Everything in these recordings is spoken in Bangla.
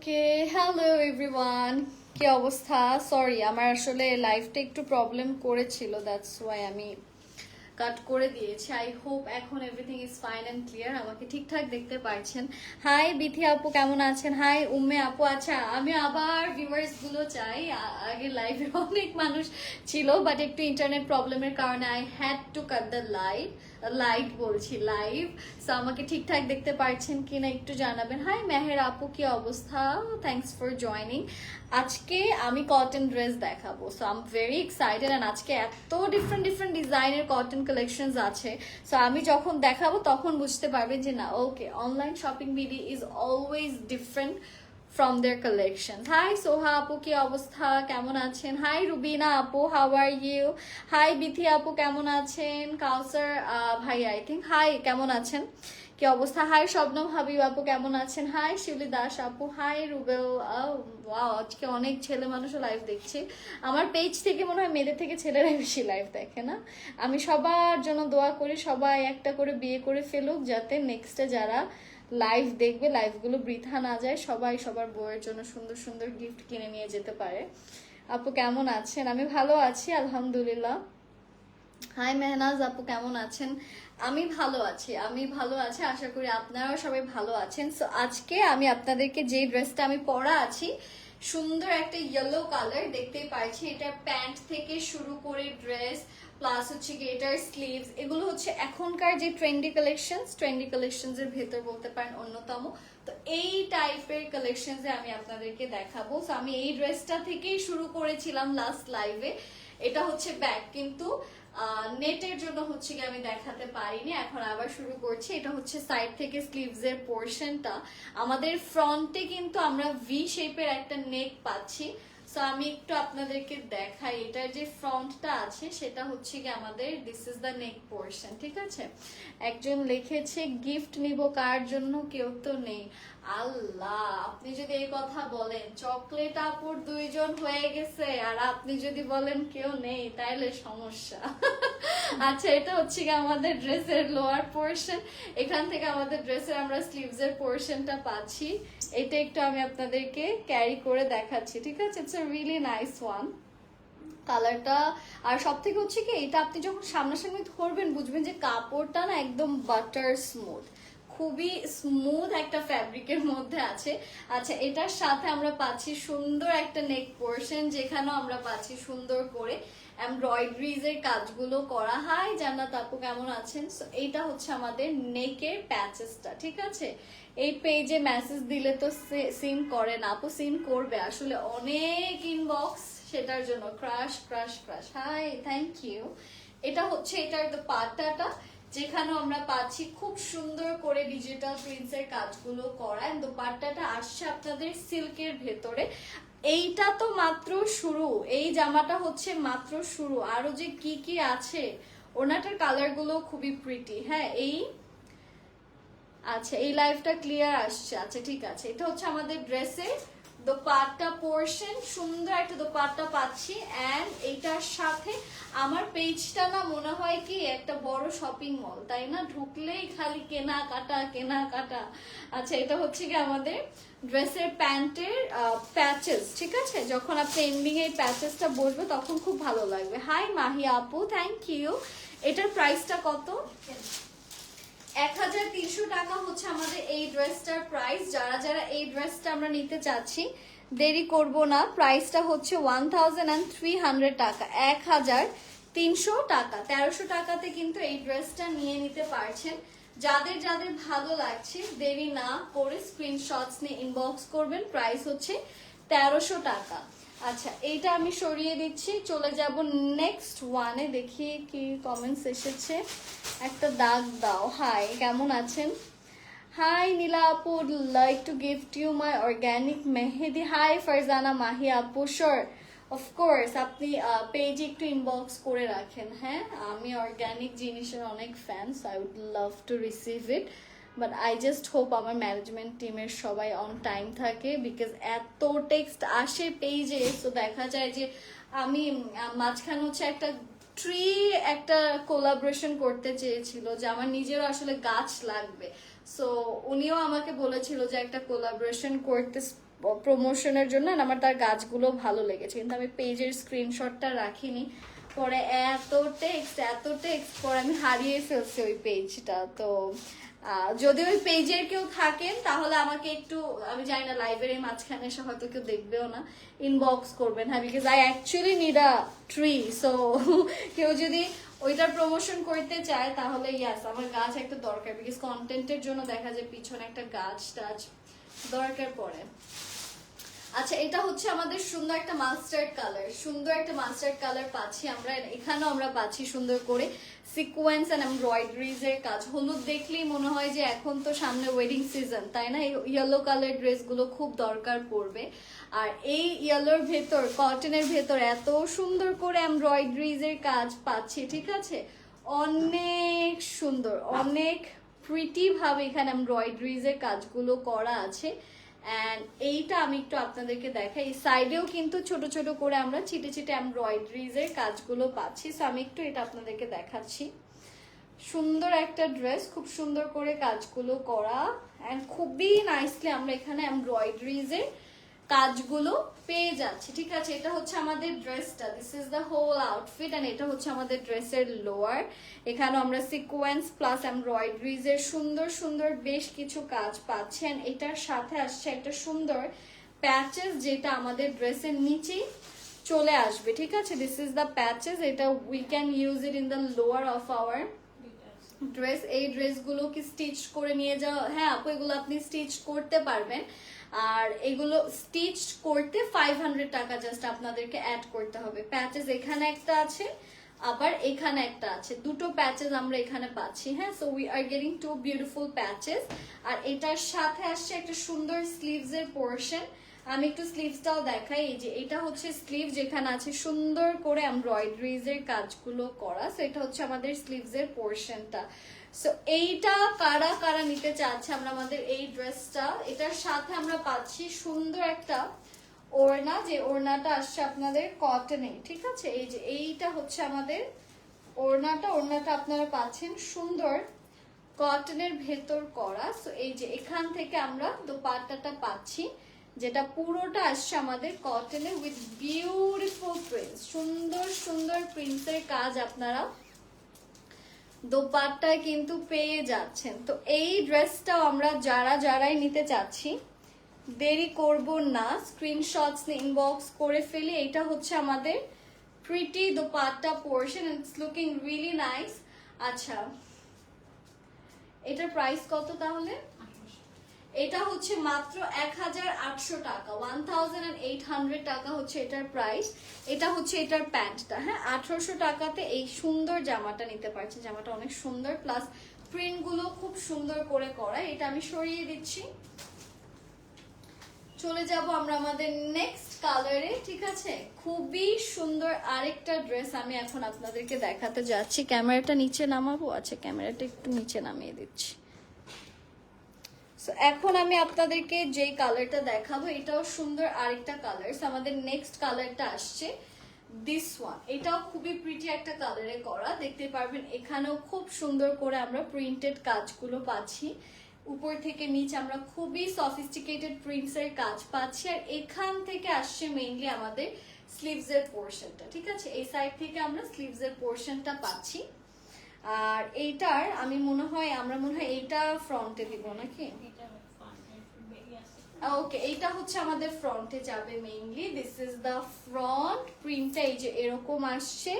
ওকে হ্যালো এভরিওয়ান কি অবস্থা? সরি আমার আসলে লাইফটা একটু প্রবলেম করেছিল দ্যাটস ওয়াই আমি কাট করে দিয়েছি। আই হোপ এখন everything is fine and clear আমাকে ঠিকঠাক দেখতে পাচ্ছেন হাই বিথি আপু, কেমন আছেন? হাই উম্মে আপু। আচ্ছা আমি আবার ভিউয়ার্সগুলো চাই। আগে লাইভে অনেক মানুষ ছিল বাট একটু ইন্টারনেট প্রবলেমের কারণে I had to cut the light light বলছি লাইভ সো আমাকে ঠিকঠাক দেখতে পারছেন কিনা একটু জানাবেন। হাই মেহের আপু, কি অবস্থা? থ্যাঙ্কস ফর জয়নিং আজকে আমি কটন ড্রেস দেখাবো। So I am very excited and আজকে এত ডিফারেন্ট ডিফারেন্ট ডিজাইনের কটন কালেকশনস আছে। সো আমি যখন দেখাবো তখন বুঝতে পারবেন যে না okay online shopping BD is always different from their collection hi Soha আপু কি অবস্থা? কেমন আছেন? হাই রুবিনা আপু how are you hi Bithi আপু কেমন আছেন? কাউসার ভাই আই থিঙ্ক হাই কেমন আছেন? কি অবস্থা? হাই শবনম হাবিব আপু কেমন আছেন? হাই শিউলি দাস আপু হাই রুবেল আজকে অনেক ছেলে মানুষও লাইভ দেখছে। আমার পেজ থেকে মনে হয় মেয়েদের থেকে ছেলেরাই বেশি লাইভ দেখে না? আমি সবার জন্য দোয়া করি, সবাই একটা করে বিয়ে করে ফেলুক, যাতে নেক্সটে যারা লাইভ দেখবে লাইভগুলো বৃথা না যায়, সবাই সবার বউয়ের জন্য সুন্দর সুন্দর গিফট কিনে নিয়ে যেতে পারে। আপু কেমন আছেন? আমি ভালো আছি, আলহামদুলিল্লাহ। হাই মেহনাজ, আপু কেমন আছেন? আমি ভালো আছি, আমি ভালো আছি, আশা করি আপনারাও সবাই ভালো আছেন। সো আজকে আমি আপনাদেরকে যে ড্রেসটা আমি পরা আছি, সুন্দর একটা ইয়েলো কালার দেখতেই পাচ্ছি। এটা প্যান্ট থেকে শুরু করে ড্রেস প্লাস হচ্ছে কি এটার স্লিভস এগুলো হচ্ছে এখনকার যে ট্রেন্ডি কালেকশন ট্রেন্ডি কালেকশনস এর ভেতর বলতে পারেন অন্যতম। তো এই টাইপের কালেকশনস আমি আপনাদেরকে দেখাবো। তো আমি এই ড্রেসটা থেকেই শুরু করেছিলাম লাস্ট লাইভে এটা হচ্ছে ব্যাগ কিন্তু নেটের জন্য হচ্ছে কি আমি দেখাতে পারিনি। এখন আবার শুরু করছি। এটা হচ্ছে সাইড থেকে স্লিভস এর পোর্শনটা আমাদের ফ্রন্টে কিন্তু আমরা ভি শেপের একটা নেক পাচ্ছি। সো আমি একটু আপনাদেরকে দেখাই, এটার যে ফ্রন্টটা আছে, সেটা হচ্ছে কি আমাদের this is the neck portion ঠিক আছে? একজন লিখেছে গিফট নিব কার জন্য? কেউ তো নেই। আল্লাহ, আপনি যদি এই কথা বলেন, চকলেট আপুর দুইজন হয়ে গেছে, আর আপনি যদি বলেন কেউ নেই, তাইলে সমস্যা। আচ্ছা এটা হচ্ছে কি আমাদের ড্রেসের লোয়ার পোর্শন এখান থেকে আমাদের ড্রেসের আমরা স্লিভস এর পোর্শনটা পাচ্ছি। এটা একটু আমি আপনাদেরকে ক্যারি করে দেখাচ্ছি, ঠিক আছে? ইটস রিয়েলি নাইস ওয়ান কালারটা আর সব থেকে হচ্ছে কি, এটা আপনি যখন সামনাসামনি ধরবেন, বুঝবেন যে কাপড়টা না একদম বাটার স্মুথ খুবই স্মুথ একটা ফ্যাব্রিকের মধ্যে আছে। আচ্ছা এটার সাথে আমরা পাচ্ছি সুন্দর একটা নেক পোর্শন যেখানেও আমরা পাচ্ছি সুন্দর করে এমব্রয়ডারিজ এর কাজগুলো করা। হয় জান্নাত আপু, কেমন আছেন? সো এইটা হচ্ছে আমাদের নেকের প্যাচেসটা ঠিক আছে? এই পেজে মেসেজ দিলে তো সিন করে না। আপু সিন করবে। আসলে অনেক ইনবক্স সেটার জন্য crush crush crush hi thank you এটা হচ্ছে, এটার পাটাটা যেখানে আমরা পাচ্ছি খুব সুন্দর করে ডিজিটাল প্রিন্টস এর কাজগুলো করা দোপাট্টাটা আসছে আপনাদের সিল্কের ভেতরে। এইটা তো মাত্র শুরু, এই জামাটা হচ্ছে মাত্র শুরু। আরও যে কি কি আছে, ওনাটার কালারগুলো খুবই প্রিটি হ্যাঁ এই আচ্ছা এই লাইফটা ক্লিয়ার আসছে। আচ্ছা ঠিক আছে। এটা হচ্ছে আমাদের ড্রেসের দোপাট্টা পোর্শন সুন্দর একটা দোপাট্টা পাচ্ছি অ্যান্ড এইটার সাথে আমার পেজটা না মনে হয় কি একটা বড় শপিং মল তাই না? ঢুকলেই খালি কেনাকাটা কেনাকাটা। আচ্ছা এটা হচ্ছে কি আমাদের ড্রেসের প্যান্টের প্যাচেস ঠিক আছে? যখন আপনি এন্ডিং এই প্যাচেসটা বসবে, তখন খুব ভালো লাগবে। হাই মাহি আপু থ্যাংক ইউ এটার প্রাইসটা কত? এক হাজার তিনশো টাকা হচ্ছে আমাদের এই ড্রেসটার প্রাইস যারা যারা এই ড্রেসটা আমরা নিতে চাচ্ছি, দেরি করব না। প্রাইসটা হচ্ছে one thousand and three hundred টাকা। এক হাজার তিনশো টাকা। তেরোশো টাকাতে কিন্তু এই ড্রেসটা নিয়ে নিতে পারছেন। যাদের যাদের ভালো লাগছে, দেরি না করে স্ক্রিনশটস নিয়ে ইনবক্স করবেন। প্রাইস হচ্ছে তেরোশো টাকা। আচ্ছা এইটা আমি সরিয়ে দিচ্ছি। চলে যাব নেক্সট ওয়ানে দেখি কি কমেন্টস এসেছে। একটা দাগ দাও। হাই কেমন আছেন? হাই নীলা আপু like to gift you my organic mehedi. Hi Farzana Mahi আপু শোর অফকোর্স আপনি পেজে একটু ইনবক্স করে রাখেন হ্যাঁ? আমি অর্গ্যানিক জিনিসের অনেক fans I would love to receive it but I just hope আমার ম্যানেজমেন্ট টিমের সবাই অন টাইম থাকে বিকজ এত টেক্সট আসে পেজে তো দেখা যায় যে আমি, মাঝখানে হচ্ছে একটা ট্রি একটা কোলাবোরেশন করতে চেয়েছিল, যে আমার নিজেরও আসলে গাছ লাগবে। সো উনিও আমাকে বলেছিল যে একটা কোলাবোরেশন করতে প্রমোশনের জন্য আমার তার গাছগুলো ভালো লেগেছে। কিন্তু আমি পেজের স্ক্রিনশটটা রাখিনি। পরে এত টেক্সট এত টেক্সট পরে আমি হারিয়ে ফেলছি ওই পেজটা তো যদি ওই পেজের কেউ থাকেন, তাহলে আমাকে একটু, আমি জানি না লাইব্রেরির মাঝখানে এসে হয়তো কেউ দেখবেও না ইনবক্স করবেন হ্যাঁ because I actually need a tree so কেউ যদি ওইটার প্রমোশন করতে চায়, তাহলে ইয়াস আমার গাছ একটা দরকার বিকজ কন্টেন্টের জন্য দেখা যায় পিছনে একটা গাছ টাছ দরকার পড়ে। আচ্ছা এটা হচ্ছে আমাদের সুন্দর একটা মাস্টার্ড কালার সুন্দর একটা মাস্টার্ড কালার পাচ্ছি আমরা, এখানেও আমরা পাচ্ছি সুন্দর করে সিকোয়েন্স অ্যান্ড এমব্রয়ডারিজ এর কাজ। হলুদ দেখলেই মনে হয় যে এখন তো সামনে ওয়েডিং সিজন তাই না? এই ইয়েলো কালার ড্রেসগুলো খুব দরকার পড়বে। আর এই ইয়েলোর ভেতর কটনের ভেতর এত সুন্দর করে এমব্রয়ডারিজ এর কাজ পাচ্ছি, ঠিক আছে? অনেক সুন্দর, অনেক প্রিটি ভাবে এখানে এমব্রয়ডারিজ এর কাজগুলো করা আছে। অ্যান্ড এইটা আমি একটু আপনাদেরকে দেখাই। এই সাইডেও কিন্তু ছোট ছোট করে আমরা ছিটে ছিটে এমব্রয়ডারিজের কাজগুলো পাচ্ছি। সো আমি একটু এটা আপনাদেরকে দেখাচ্ছি। সুন্দর একটা ড্রেস খুব সুন্দর করে কাজগুলো করা। অ্যান্ড খুবই নাইসলি আমরা এখানে এমব্রয়ডারিজ এর কাজগুলো পেয়ে যাচ্ছি। ঠিক আছে, এটা হচ্ছে আমাদের ড্রেসটা this is the whole outfit and এটা হচ্ছে আমাদের ড্রেসের লোয়ার এখানে আমরা সিকোয়েন্স প্লাস এমব্রয়ডারিজ এর সুন্দর সুন্দর বেশ কিছু কাজ পাচ্ছি। অ্যান্ড এটার সাথে আসছে একটা সুন্দর প্যাচেস যেটা আমাদের ড্রেসের নিচেই চলে আসবে। ঠিক আছে দিস ইজ দ্য প্যাচেস এটা we can use it in the lower of our dress এই ড্রেসগুলো কি স্টিচ করে নিয়ে যাওয়া হ্যাঁ আপু, এগুলো আপনি স্টিচ করতে পারবেন। আর এগুলো স্টিচ করতে ফাইভ হান্ড্রেড টাকা জাস্ট আপনাদেরকে অ্যাড করতে হবে। প্যাচেস এখানে একটা আছে, আবার এখানে একটা আছে। দুটো প্যাচেস আমরা এখানে পাচ্ছি হ্যাঁ? So we are getting two beautiful patches আর এটার সাথে আসছে একটা সুন্দর স্লিভস এর পোর্শন আমি একটু স্লিভসটাও দেখাই। এই যে, এটা হচ্ছে স্লিভ যেখানে আছে সুন্দর করে এমব্রয়ডারিজ এর কাজগুলো করা। সো এটা হচ্ছে আমাদের স্লিভস এর পোর্শনটা সো এইটা কারা কারা নিতে চাচ্ছে? আমরা আমাদের এই ড্রেসটা, এটার সাথে আমরা পাচ্ছি সুন্দর একটা ওড়না, যে ওড়নাটা আসছে আপনাদের কটনে ঠিক আছে? এই যে, এইটা হচ্ছে আমাদের ওড়নাটা ওড়নাটা আপনারা পাচ্ছেন সুন্দর কটনের ভেতর করা। সো এই যে, এখান থেকে আমরা দোপাট্টাটা পাচ্ছি, যেটা পুরোটা আসছে আমাদের কটনে উইথ বিউটিফুল প্রিন্টস সুন্দর সুন্দর প্রিন্টসের কাজ আপনারা দোপাট্টায় কিন্তু পেয়ে যাচ্ছেন। তো এই ড্রেসটাও আমরা যারা যারাই নিতে চাচ্ছি, দেরি করব না। স্ক্রিনশটস ইনবক্স করে ফেলি। এটা হচ্ছে আমাদের pretty dupatta portion it's looking really nice আচ্ছা এটার প্রাইস কত তাহলে? এটা হচ্ছে মাত্র এক হাজার আটশো টাকা ওয়ান অ্যান্ড এইট হান্ড্রেড টাকা হচ্ছে এটার প্রাইস এটা হচ্ছে এটার প্যান্টটা হ্যাঁ? আঠারোশো টাকাতে এই সুন্দর জামাটা নিতে পারছি, জামাটা অনেক সুন্দর প্লাস প্রিন্টগুলো খুব সুন্দর করে করা এটা আমি সরিয়ে দিচ্ছি। চলে যাব আমরা আমাদের নেক্সট কালারে ঠিক আছে? খুবই সুন্দর আরেকটা ড্রেস আমি এখন আপনাদেরকে দেখাতে যাচ্ছি। ক্যামেরাটা নিচে নামাবো? আচ্ছা ক্যামেরাটা একটু নিচে নামিয়ে দিচ্ছি। এখন আমি আপনাদেরকে যে কালারটা দেখাবো, এটাও সুন্দর আরেকটা কালার আমাদের নেক্সট কালারটা আসছে দিস ওয়ান এটাও খুবই প্রিটি একটা কালারে করা। দেখতে পারবেন, এখানেও খুব সুন্দর করে আমরা প্রিন্টেড কাজগুলো পাচ্ছি। উপর থেকে নিচে আমরা খুবই সফিস্টিকেটেড প্রিন্টস এর কাজ পাচ্ছি। আর এখান থেকে আসছে মেইনলি আমাদের স্লিভস এর পোর্শনটা ঠিক আছে? এই সাইড থেকে আমরা স্লিভস এর পোর্শনটা পাচ্ছি। আর এইটার, আমি মনে হয়, আমরা মনে হয় এইটা ফ্রন্টে দিব নাকি? ওকে এইটা হচ্ছে আমাদের ফ্রন্টে যাবে mainly this is the front প্রিন্টটা এই যে এরকম আসছে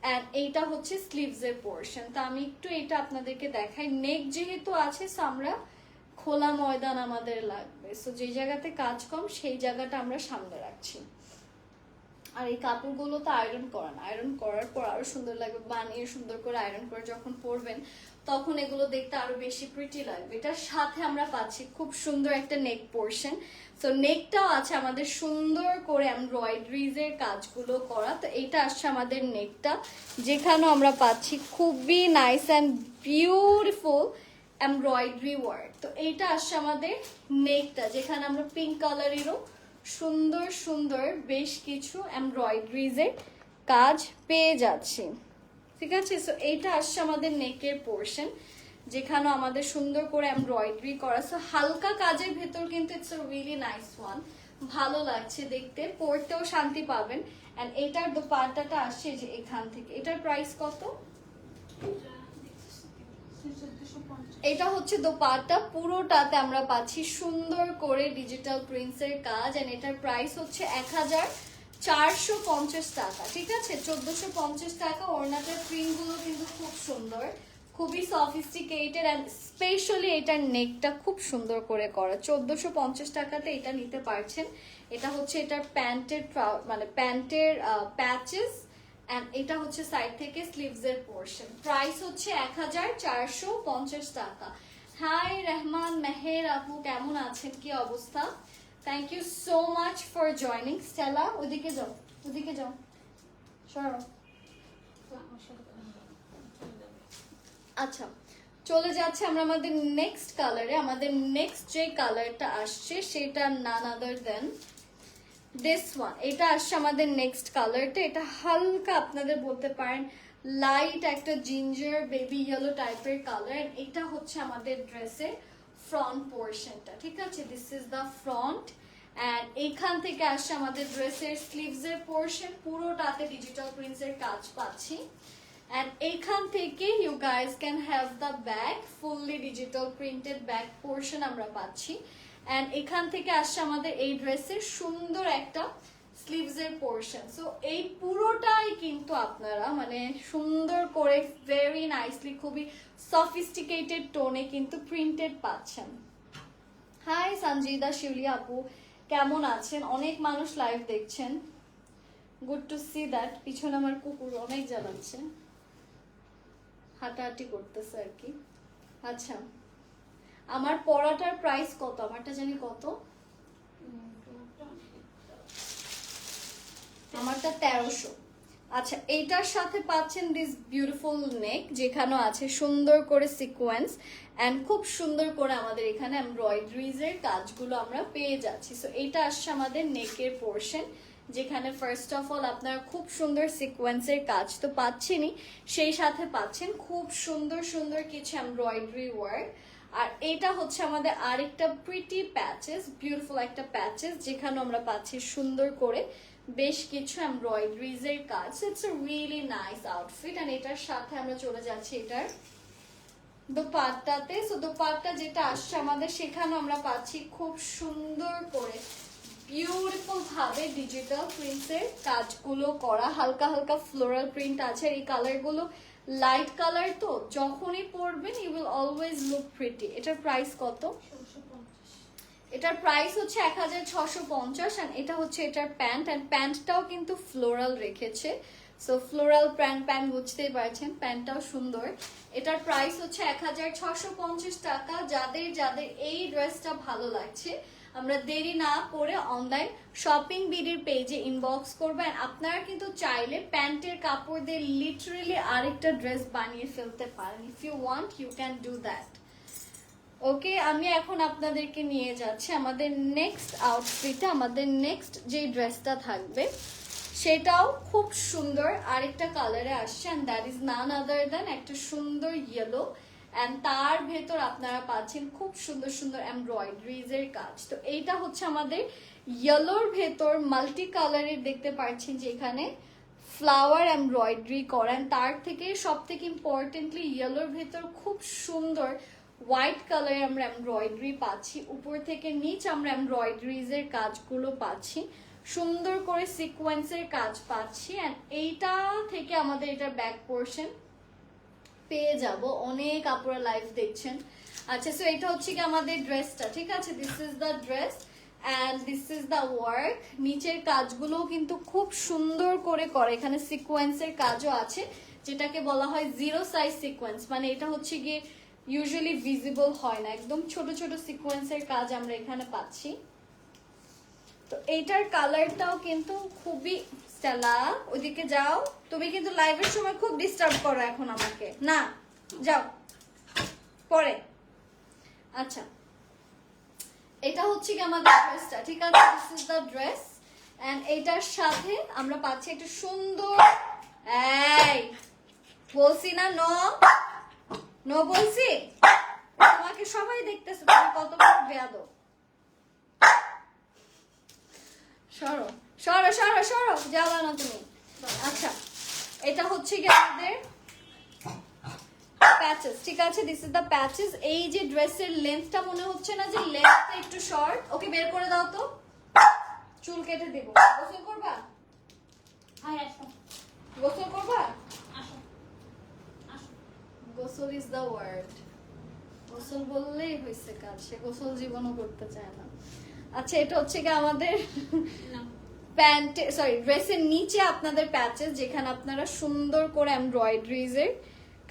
অ্যান্ড এইটা হচ্ছে স্লিভস এর পোর্শন তো আমি একটু এটা আপনাদেরকে দেখাই। নেক যেহেতু আছে, so আমরা খোলা ময়দান আমাদের লাগবে। সো যে জায়গাতে কাজ কম, সেই জায়গাটা আমরা সামনে রাখছি। আর এই কাপড়গুলো তো আয়রন করা না। আয়রন করার পর আরও সুন্দর লাগবে। বানিয়ে সুন্দর করে আয়রন করে যখন পরবেন তখন এগুলো দেখতে আরও বেশি প্রিটি লাগবে। এটার সাথে আমরা পাচ্ছি খুব সুন্দর একটা নেক পোর্শন সো নেকটাও আছে আমাদের সুন্দর করে এমব্রয়ডারিজ এর কাজগুলো করা। তো এটা আসছে আমাদের নেকটা যেখানেও আমরা পাচ্ছি খুবই nice and beautiful embroidery work তো এইটা আসছে আমাদের নেকটা যেখানে আমরা পিঙ্ক কালারেরও সুন্দর সুন্দর বেশ কিছু এমব্রয়ডারিজের কাজ পেয়ে যাচ্ছি। ঠিক আছে? সো এইটা আসছে আমাদের নেকের পোর্শন যেখানে আমাদের সুন্দর করে এমব্রয়ডারি করা। সো হালকা কাজের ভেতর কিন্তু it's a really nice one ভালো লাগছে দেখতে, পরতেও শান্তি পাবেন। এন্ড এটার দোপাট্টাটা আসছে যে এখান থেকে। এটার প্রাইস কত? এটা হচ্ছে দোপাট্টা। পুরোটাতে আমরা পাচ্ছি সুন্দর করে ডিজিটাল প্রিন্টসের কাজ। এন্ড এটার প্রাইস হচ্ছে এক হাজার চারশো পঞ্চাশ টাকা, ঠিক আছে? চোদ্দশো পঞ্চাশ টাকা ওড়নাটার প্রিন্টগুলো কিন্তু খুব সুন্দর। খুবই সফিস্টিকেটেড অ্যান্ড স্পেশালি এটার নেকটা খুব সুন্দর করে করা। চোদ্দশো পঞ্চাশ টাকাতে এটা নিতে পারছেন। এটা হচ্ছে এটার প্যান্টের মানে প্যান্টের প্যাচেস অ্যান্ড এটা হচ্ছে সাইড থেকে স্লিভস এর পোর্শন প্রাইস হচ্ছে এক হাজার চারশো পঞ্চাশ টাকা। হাই রহমান, মেহের আপু, কেমন আছেন? কি অবস্থা? Thank you so much for joining Stella ওদিকে যাও ওদিকে যাও। সরো। আচ্ছা চলে যাচ্ছে আমরা আমাদের নেক্সট কালারে আমাদের নেক্সট যে কালারটা আসছে, সেটা নান আদার দেন দিস ওয়ান এটা আসছে আমাদের নেক্সট কালারটা এটা হালকা আপনাদের বলতে পারেন লাইট একটা জিঞ্জার বেবি ইয়েলো টাইপের কালার এটা হচ্ছে আমাদের ড্রেসের ফ্রন্ট পোর্শনটা ঠিক আছে? This is the front and এখান থেকে আসছে আমাদের ড্রেসের স্লিভস এর পোর্শন পুরোটাতে ডিজিটাল প্রিন্টস এর কাজ পাচ্ছি। অ্যান্ড এখান থেকে you guys can have the bag fully digital printed bag portion আমরা পাচ্ছি। অ্যান্ড এখান থেকে আসছে আমাদের এই ড্রেসের সুন্দর একটা স্লিভস এর পোর্শন সো এই পুরোটাই কিন্তু আপনারা মানে সুন্দর করে ভেরি নাইসলি খুবই সফিস্টিকেটেড টোনে কিন্তু প্রিন্টেড পাচ্ছেন। হাই সঞ্জিদা শিউলি আপু, কেমন আছেন? অনেক মানুষ লাইভ দেখছেন। গুড টু সি দ্যাট পিছনে আমার কুকুর অনেক জ্বালাচ্ছে। হাঁটাহাঁটি করতেছে আর কি। আচ্ছা আমার পড়াটার প্রাইস কত? আমারটা জানি কত? আমারটা তেরোশো। আচ্ছা এইটার সাথে পাচ্ছেন দিস বিউটিফুল নেক যেখানে আছে সুন্দর করে সিকোয়েন্স অ্যান্ড খুব সুন্দর করে আমাদের এখানে এমব্রয়ডারিজ এর কাজগুলো আমরা পেয়ে যাচ্ছি। সো এইটা আসছে আমাদের নেকের পোর্শন যেখানে ফার্স্ট অফ অল আপনারা খুব সুন্দর সিকোয়েন্সের কাজ তো পাচ্ছেনই। সেই সাথে পাচ্ছেন খুব সুন্দর সুন্দর কিছু এমব্রয়ডারি ওয়ার্ক আর এটা হচ্ছে আমাদের আরেকটা প্রিটি প্যাচেস বিউটিফুল একটা প্যাচেস যেখানে আমরা পাচ্ছি সুন্দর করে বেশ কিছু এমব্রয়ডারিজ এর কাজ। It's a really nice outfit আর এটার সাথে আমরা চলে যাচ্ছি এটার দোপাট্টাতে। সো দোপাট্টা যেটা আসছে আমাদের, সেখানে আমরা পাচ্ছি খুব সুন্দর করে বিউটিফুল ভাবে ডিজিটাল প্রিন্টসের কাজগুলো করা। হালকা হালকা ফ্লোরাল প্রিন্ট আছে এই কালারগুলো লাইট কালার তো, যখনই পরবেন you will always look pretty এটার প্রাইস কত? এটার প্রাইস হচ্ছে এক হাজার ছশো পঞ্চাশ অ্যান্ড এটা হচ্ছে এটার প্যান্ট অ্যান্ড প্যান্টটাও কিন্তু ফ্লোরাল রেখেছে। সো ফ্লোরাল প্যান্ট প্যান্ট বুঝতেই পারছেন প্যান্টটাও সুন্দর। এটার প্রাইস হচ্ছে এক হাজার ছশো পঞ্চাশ টাকা, যাদের যাদের এই ড্রেসটা ভালো লাগছে, আমরা দেরি না করে অনলাইন শপিং বিডির পেজে ইনবক্স করবেন আপনারা কিন্তু চাইলে প্যান্টের কাপড় দিয়ে লিটারেলি আরেকটা ড্রেস বানিয়ে ফেলতে পারেন। If you want you can do that okay, আমি এখন আপনাদেরকে নিয়ে যাচ্ছি আমাদের নেক্সট আউটফিটে আমাদের নেক্সট যে ড্রেসটা থাকবে, সেটাও খুব সুন্দর আরেকটা কালারে আসছে and that is none other than একটা সুন্দর ইয়েলো অ্যান্ড তার ভেতর আপনারা পাচ্ছেন খুব সুন্দর সুন্দর এমব্রয়ডারিজ এর কাজ। তো এইটা হচ্ছে আমাদের ইয়েলোর ভেতর মাল্টি কালারের দেখতে পাচ্ছেন যে এখানে ফ্লাওয়ার এমব্রয়ডারি করেন তার থেকে সব থেকে ইম্পর্টেন্টলি ইয়েলোর ভেতর খুব সুন্দর হোয়াইট কালারে আমরা এমব্রয়ডারি পাচ্ছি, উপর থেকে নিচ আমরা এমব্রয়ডারিজ এর কাজগুলো পাচ্ছি, সুন্দর করে সিকোয়েন্সের কাজ পাচ্ছি অ্যান্ড এইটা থেকে আমাদের এটার ব্যাক পোর্শন পেয়ে যাব। অনেক আপুরা লাইভ দেখছেন। আচ্ছা সো এটা হচ্ছে কি আমাদের ড্রেসটা ঠিক আছে? This is the dress and this is the work নিচের কাজগুলোও কিন্তু খুব সুন্দর করে করে, এখানে সিকোয়েন্সের কাজও আছে, যেটাকে বলা হয় জিরো সাইজ সিকোয়েন্স মানে এটা হচ্ছে গিয়ে ইউজুয়ালি ভিজিবল হয় না। একদম ছোট ছোট সিকোয়েন্সের কাজ আমরা এখানে পাচ্ছি। তো এইটার কালারটাও কিন্তু খুবই স্টেলা ওইদিকে যাও। তুমি কিন্তু লাইভের সময় খুব ডিস্টার্ব করো এখন আমাকে। না, যাও। পরে। আচ্ছা। এটা হচ্ছে কি আমাদের ড্রেসটা ঠিক আছে? This is the dress and এটার সাথে আমরা পাচ্ছি একটা সুন্দর এই, বলছি না ন নো বলছি? তোমাকে সবাই দেখতেছে তুমি কত বড় বেয়াদব। সরো সরো সরো সরো যাবা না তুমি। আচ্ছা এটা হচ্ছে কি আমাদের প্যাচেস ঠিক আছে? দিস ইজ দ্য প্যাচেস এই যে ড্রেসের লেন্থটা মনে হচ্ছে না যে লেন্থটা একটু শর্ট ওকে বের করে দাও তো। চুল কেটে দেবো। গোসল করবা? আসো গোসল করবা? গোসল ইজ দ্য ওয়ার্ড গোসল বললেই হয়েছে কাজ সে গোসল জীবনও করতে চায় না। আচ্ছা এটা হচ্ছে কি আমাদের প্যান্টে সরি ড্রেসের নিচে আপনাদের প্যাচেস যেখানে আপনারা সুন্দর করে এমব্রয়ডারিজের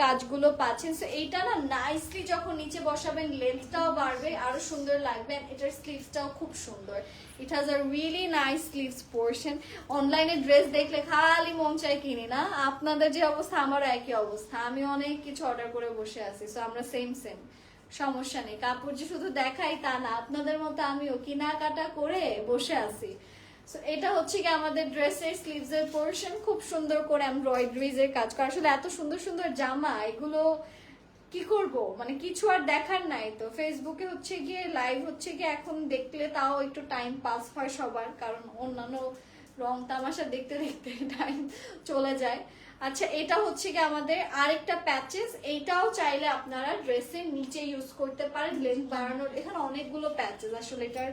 কাজগুলো পাচ্ছেন। সো এইটা না নাইসলি যখন নিচে বসাবেন লেন্থটাও বাড়বে, আরও সুন্দর লাগবে এটার স্লিভসটাও খুব সুন্দর। It has a really nice sleeves portion অনলাইনে ড্রেস দেখলে খালি মন চাই কিনি না। আপনাদের যে অবস্থা, আমার একই অবস্থা। আমি অনেক কিছু অর্ডার করে বসে আছি। সো আমরা সেম সেম সমস্যা নেই। কাপড় যে শুধু দেখাই তা না, আপনাদের মতো আমিও কেনাকাটা করে বসে আছি। So, এটা হচ্ছে কি আমাদের ড্রেসের স্লিভস এর পোর্শন খুব সুন্দর করে এমব্রয়ডারিজ এর কাজ করা। আসলে এত সুন্দর সুন্দর জামা এগুলো কি করব? মানে কিছু আর দেখার নাই তো। ফেসবুকে হচ্ছে গিয়ে লাইভ হচ্ছে গিয়ে এখন দেখলে তাও একটু টাইম পাস হয় সবার কারণ অন্যান্য রং তামাশা দেখতে দেখতে টাইম চলে যায়। আচ্ছা এটা হচ্ছে কি আমাদের আরেকটা প্যাচেস এইটাও চাইলে আপনারা ড্রেসের নিচে ইউজ করতে পারেন লেন্থ বাড়ানোর। এখানে অনেকগুলো প্যাচেস আসলে এটার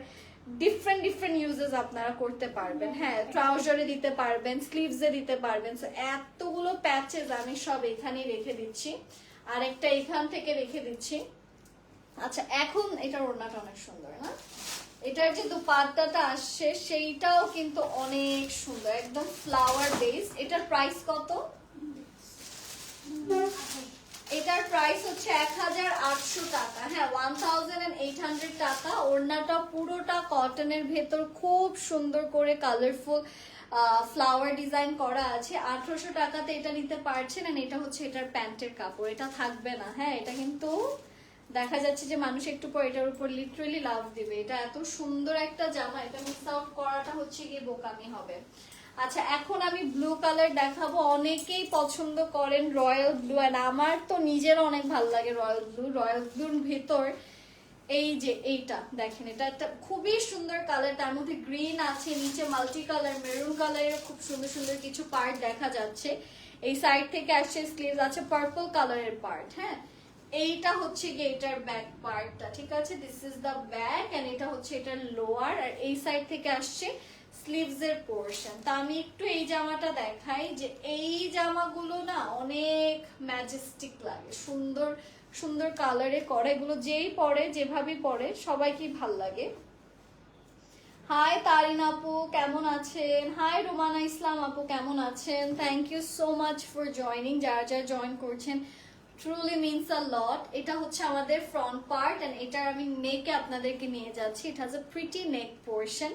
ডিফারেন্ট ডিফারেন্ট ইউজেস আপনারা করতে পারবেন। হ্যাঁ ট্রাউজারে দিতে পারবেন স্লিভসে দিতে পারবেন। সো এতগুলো প্যাচেস আমি সব এখানেই রেখে দিচ্ছি। আর একটা এখান থেকে রেখে দিচ্ছি। আচ্ছা এখন এটার ওড়নাটা অনেক সুন্দর না এটার যে দুপাট্টাটা আসছে সেইটাও কিন্তু অনেক সুন্দর একদম ফ্লাওয়ার বেস এটার প্রাইস কত? এটার প্রাইস হচ্ছে এক হাজার আটশো টাকা। হ্যাঁ one thousand and eight hundred টাকা। ওড়নাটা পুরোটা কটনের ভেতর খুব সুন্দর করে কালারফুল ফ্লাওয়ার ডিজাইন করা আছে। আঠারোশো টাকাতে এটা নিতে পারছেন and এটা হচ্ছে এটার প্যান্টের কাপড়। এটা থাকবে না। হ্যাঁ এটা কিন্তু দেখা যাচ্ছে যে মানুষ একটু পর এটার উপর লিটারেলি লাভ দিবে। এটা এত সুন্দর একটা জামা। এটা মিস আউট করাটা হচ্ছে গিয়ে বোকামি হবে। আচ্ছা এখন আমি ব্লু কালার দেখাবো। অনেকেই পছন্দ করেন রয়্যাল ব্লু অ্যান্ড আমার তো নিজের অনেক ভালো লাগে রয়্যাল ব্লু রয়্যাল ব্লুর ভেতর এই যে এইটা, দেখেন, এটা একটা খুবই সুন্দর কালার তার মধ্যে গ্রিন আছে, নিচে মাল্টি কালার মেরুন কালারের খুব সুন্দর সুন্দর কিছু পার্ট দেখা যাচ্ছে। এই সাইড থেকে আসছে স্লিভস আছে পার্পল কালারের পার্ট হ্যাঁ? এইটা হচ্ছে গিয়ে এটার ব্যাক পার্টটা ঠিক আছে? This is the back end এটা হচ্ছে এটার লোয়ার আর এই সাইড থেকে আসছে স্লিভস এর পোর্শন তা আমি একটু এই জামাটা দেখাই যে এই জামাগুলো না অনেক ম্যাজেস্টিক লাগে। সুন্দর সুন্দর কালারে করে। এগুলো যেই পরে যেভাবে পরে সবাইকে ভালো লাগে। হাই তারিন আপু, কেমন আছেন? হাই রোমানা ইসলাম আপু, কেমন আছেন? Thank you so much for joining যারা যারা জয়েন করছেন ট্রুলি মিনস আ লট এটা হচ্ছে আমাদের ফ্রন্ট পার্ট এন্ড এটার আমি নেকে আপনাদেরকে নিয়ে যাচ্ছি। It has a pretty neck portion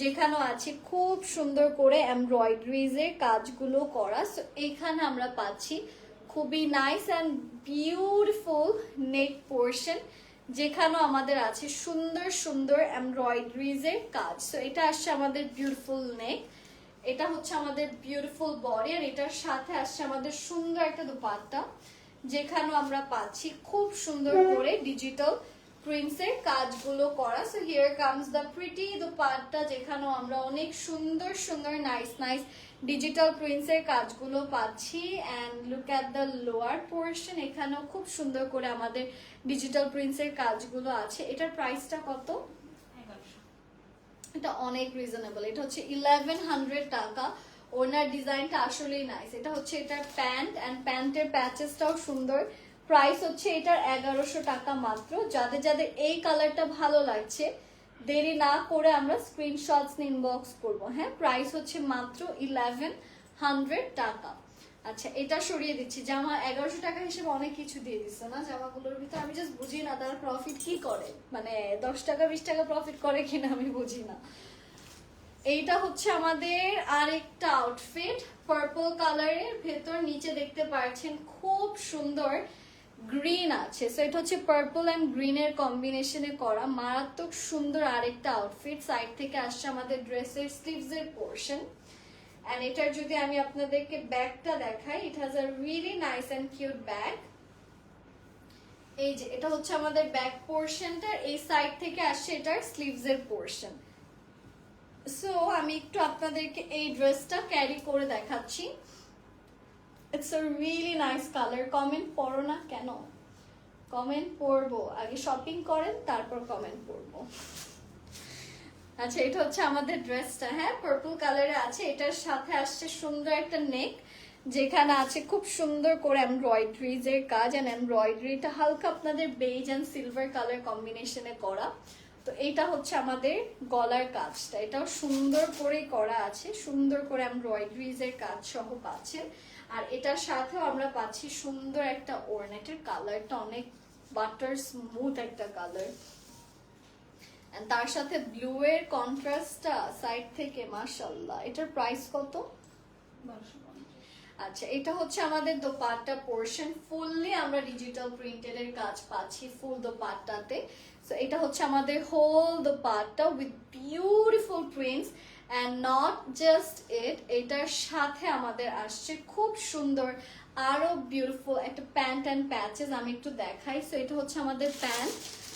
যেখানেও আছে খুব সুন্দর করে এমব্রয়ডারিজ এর কাজগুলো করা। সো এখানে আমরা পাচ্ছি খুবই nice and beautiful neck portion যেখানেও আমাদের আছে সুন্দর সুন্দর এমব্রয়ডারিজ এর কাজ। সো এটা আসছে আমাদের বিউটিফুল নেক এটা হচ্ছে আমাদের বিউটিফুল বডি আর এটার সাথে আসছে আমাদের সুন্দর একটা দুপাট্টা, যেখানেও আমরা পাচ্ছি খুব সুন্দর করে ডিজিটাল প্রিন্টসের কাজগুলো করা। So here comes the pretty dupatta যেখানেও আমরা অনেক সুন্দর সুন্দর নাইস নাইস ডিজিটাল প্রিন্টসের কাজগুলো পাচ্ছি। And look at the lower portion এখানেও খুব সুন্দর করে আমাদের ডিজিটাল প্রিন্টসের কাজগুলো আছে। এটার প্রাইসটা কত? এটা অনেক রিজনেবল এটা হচ্ছে ইলেভেন হান্ড্রেড টাকা। ওনার ডিজাইনটা আসলেই নাইস এটা হচ্ছে এটার প্যান্ট অ্যান্ড প্যান্টের প্যাচেসটাও সুন্দর। প্রাইস হচ্ছে এটার এগারোশো টাকা মাত্র। যাদের যাদের এই কালারটা ভালো লাগছে, দেরি না করে আমরা স্ক্রিনশটস ইনবক্স করব। হ্যাঁ প্রাইস হচ্ছে মাত্র ইলেভেন হান্ড্রেড টাকা। আচ্ছা এটা সরিয়ে দিচ্ছি। জামা এগারোশো টাকা হিসেবে অনেক কিছু দিয়ে দিচ্ছে না? জামাগুলোর ভিতরে আমি জাস্ট বুঝি না তারা প্রফিট কি করে। মানে দশ টাকা, বিশ টাকা প্রফিট করে কিনা আমি বুঝি না। এইটা হচ্ছে আমাদের আরেকটা আউটফিট পার্পল কালারের ভেতর, নিচে দেখতে পাচ্ছেন, খুব সুন্দর গ্রিন আছে। সো এটা হচ্ছে পার্পল অ্যান্ড গ্রিনের কম্বিনেশনে করা। মারাত্মক সুন্দর আরেকটা আউটফিট সাইড থেকে আসছে আমাদের ড্রেসের স্লিভস এর পোর্শন অ্যান্ড এটার যদি আমি আপনাদেরকে ব্যাগটা দেখাই it has a really nice and cute bag এই যে, এটা হচ্ছে আমাদের ব্যাক পোর্শনটা এই সাইড থেকে আসছে এটার স্লিভস এর পোর্শন সো আমি একটু আপনাদেরকে এই ড্রেসটা ক্যারি করে দেখাচ্ছি। It's a really nice colour comment পড়ো না কেন? কমেন্ট পড়ব। আগে শপিং করেন, তারপর কমেন্ট পড়ব। আচ্ছা এটা হচ্ছে আমাদের ড্রেসটা হ্যাঁ পার্পল কালারে আছে। এটার সাথে আসছে সুন্দর একটা নেক যেখানে আছে খুব সুন্দর করে এমব্রয়ডারিজ এর কাজ। এন্ড এমব্রয়ডারিটা হালকা আপনাদের বেজ এন্ড সিলভার কালার কম্বিনেশনে করা। তো এটা হচ্ছে আমাদের গলার কাজটা। এটাও সুন্দর করে করা আছে। সুন্দর করে এমব্রয়ডারিজ এর কাজ সহ পাচ্ছেন আর এটার সাথেও আমরা পাচ্ছি সুন্দর একটা ওরনেটের কালারটা অনেক বাটার স্মুথ একটা কালার তার সাথে ব্লু এর কন্ট্রাস্টটা সাইড থেকে মাশাল্লাহ এটার প্রাইস কত? আচ্ছা এটা হচ্ছে আমাদের দোপাট্টা পোর্শন ফুললি আমরা ডিজিটাল প্রিন্টেড এর কাজ পাচ্ছি ফুল দোপাট্টাতে। সো এটা হচ্ছে আমাদের whole dupatta with beautiful prints and not just it এটার সাথে আমাদের আসছে খুব সুন্দর, আরও বিউটিফুল একটা প্যান্ট অ্যান্ড প্যাচেস আমি একটু দেখাই। সো এটা হচ্ছে আমাদের প্যান্ট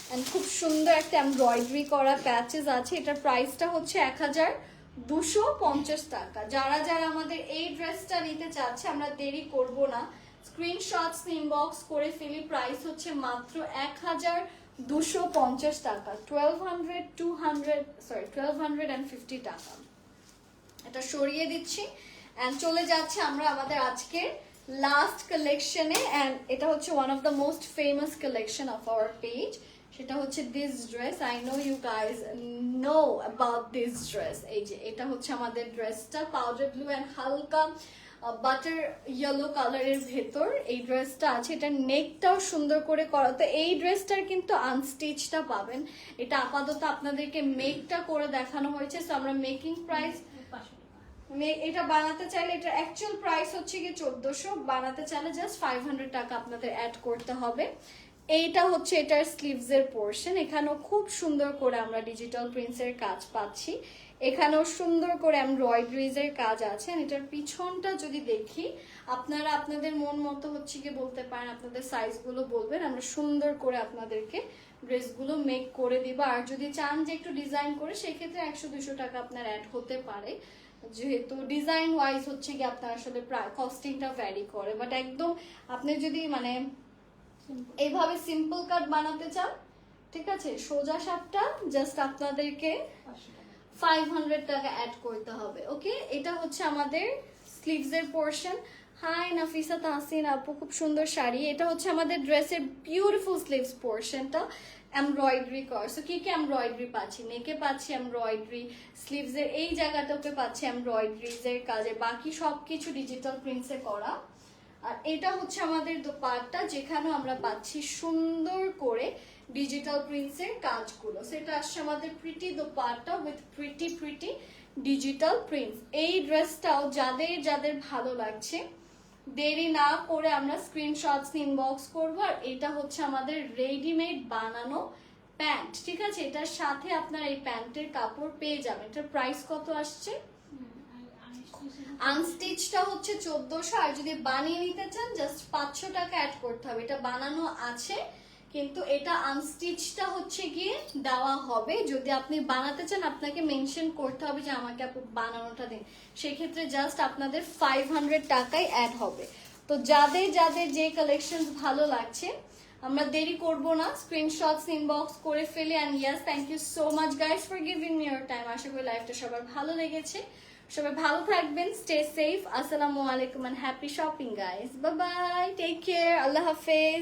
অ্যান্ড খুব সুন্দর একটা এমব্রয়ডারি করা প্যাচেস আছে। এটার প্রাইসটা হচ্ছে এক হাজার দুশো পঞ্চাশ টাকা। যারা যারা আমাদের এই ড্রেসটা নিতে চাচ্ছে, আমরা দেরি করব না। স্ক্রিনশটস ইনবক্স করে ফেলি। প্রাইস হচ্ছে মাত্র এক হাজার দুশো পঞ্চাশ টাকা twelve hundred two hundred sorry twelve hundred and fifty টাকা। এটা সরিয়ে দিচ্ছি। অ্যান্ড চলে যাচ্ছে আমরা আমাদের আজকের লাস্ট কালেকশনে অ্যান্ড এটা হচ্ছে one of the most famous collection of our page সেটা হচ্ছে this dress I know you guys know about this dress এই যে, এটা হচ্ছে আমাদের ড্রেসটা পাউডার ব্লু অ্যান্ড হালকা বাটার ইয়েলো কালারের ভেতর এই ড্রেসটা আছে। এটা নেকটাও সুন্দর করে করা। তো এই ড্রেসটার কিন্তু আনস্টিচটা পাবেন। এটা আপাতত আপনাদেরকে মেকটা করে দেখানো হয়েছে। তো আমরা মেকিং প্রাইস এটা বানাতে চাইলে এটা অ্যাকচুয়াল প্রাইস হচ্ছে কি চোদ্দশো। বানাতে চাইলে জাস্ট ফাইভ হান্ড্রেড টাকা আপনাদের অ্যাড করতে হবে। এইটা হচ্ছে এটার স্লিভস এর পোর্শন এখানেও খুব সুন্দর করে আমরা ডিজিটাল প্রিন্টস এর কাজ পাচ্ছি। এখানেও সুন্দর করে এমব্রয়ডারিজ এর কাজ আছে এটার পিছনটা যদি দেখি, আপনারা আপনাদের মন মতো হচ্ছে কি বলতে পারেন, আপনাদের সাইজগুলো বলবেন, আমরা সুন্দর করে আপনাদেরকে ড্রেসগুলো মেক করে দিব। আর যদি চান যে একটু ডিজাইন করে, সেক্ষেত্রে একশো দুশো টাকা আপনার অ্যাড হতে পারে। যেহেতু ডিজাইন ওয়াইজ হচ্ছে কি আপনার আসলে প্রায় কস্টিংটা ভ্যারি করে। বাট একদম আপনি যদি মানে এইভাবে সিম্পল কাট বানাতে চান, ঠিক আছে, সোজা সাপটা জাস্ট আপনাদেরকে ফাইভ হান্ড্রেড টাকা অ্যাড করতে হবে ওকে এটা হচ্ছে আমাদের স্লিভস এর পোর্শন হাই নাফিসা তাহসিন আপু, খুব সুন্দর শাড়ি। এটা হচ্ছে আমাদের ড্রেসের বিউটিফুল স্লিভস পোর্শনটা এমব্রয়ডারি কর। সো কি কি এমব্রয়ডারি পাচ্ছি? নেকে পাচ্ছি এমব্রয়ডারি স্লিভস এর এই জায়গাটাতে পাচ্ছি এমব্রয়ডারিজ এর কাজে। বাকি সবকিছু ডিজিটাল প্রিন্টসে করা। আর এটা হচ্ছে আমাদের দোপাট্টা, যেখানেও আমরা পাচ্ছি সুন্দর করে ডিজিটাল প্রিন্টসের কাজগুলো। সেটা আসছে আমাদের pretty dupatta with pretty pretty digital prints এই ড্রেসটাও যাদের যাদের ভালো লাগছে, দেরি না করে আমরা স্ক্রিনশটস ইনবক্স করব। আর এটা হচ্ছে আমাদের রেডিমেড বানানো প্যান্ট ঠিক আছে? এটার সাথে আপনার এই প্যান্টের কাপড় পেয়ে যাবেন। এটার প্রাইস কত আসছে? আনস্টিচটা হচ্ছে চোদ্দশো। আর যদি বানিয়ে নিতে চান জাস্ট পাঁচশো টাকা অ্যাড করতে হবে। এটা বানানো আছে। কিন্তু এটা আনস্টিচটা হচ্ছে গিয়ে দেওয়া হবে। যদি আপনি বানাতে চান, আপনাকে মেনশন করতে হবে যে আমাকে আপু বানানোটা দিন। সেক্ষেত্রে জাস্ট আপনাদের ফাইভ হান্ড্রেড টাকাই অ্যাড হবে। তো যাদের যাদের যে কালেকশন ভালো লাগছে, আমরা দেরি করব না। স্ক্রিনশটস ইনবক্স করে ফেলি। And yes thank you so much guys for giving me your time আশা করি লাইফটা সবার ভালো লেগেছে। সবাই ভালো থাকবেন স্টে সেফ আসসালামু আলাইকুম and happy shopping guys bye bye take care Allah হাফেজ।